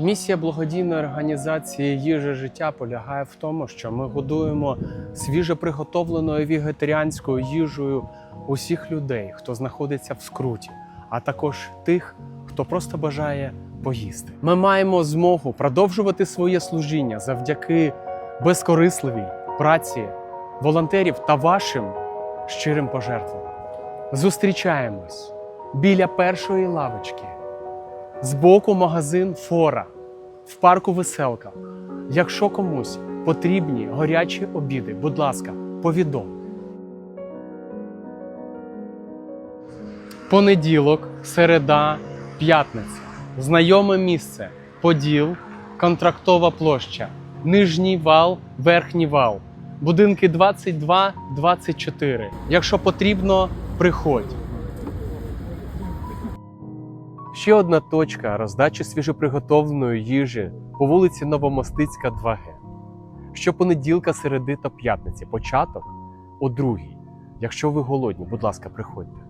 Місія благодійної організації їжа життя полягає в тому, що ми годуємо свіже приготовленою вегетаріанською їжею усіх людей, хто знаходиться в скруті, а також тих, хто просто бажає поїсти. Ми маємо змогу продовжувати своє служіння завдяки безкорисливій праці волонтерів та вашим щирим пожертвам. Зустрічаємось біля першої лавочки. Збоку магазин Фора в парку Веселка. Якщо комусь потрібні горячі обіди, будь ласка, повідом. Понеділок, середа, п'ятниця. Знайоме місце. Поділ, контрактова площа, нижній вал, верхній вал. Будинки 22, 24. Якщо потрібно, приходь. Ще одна точка роздачі свіжоприготовленої їжі по вулиці Новомостицька, 2Г. Щопонеділка, середи та п'ятниці. Початок о другій. Якщо ви голодні, будь ласка, приходьте.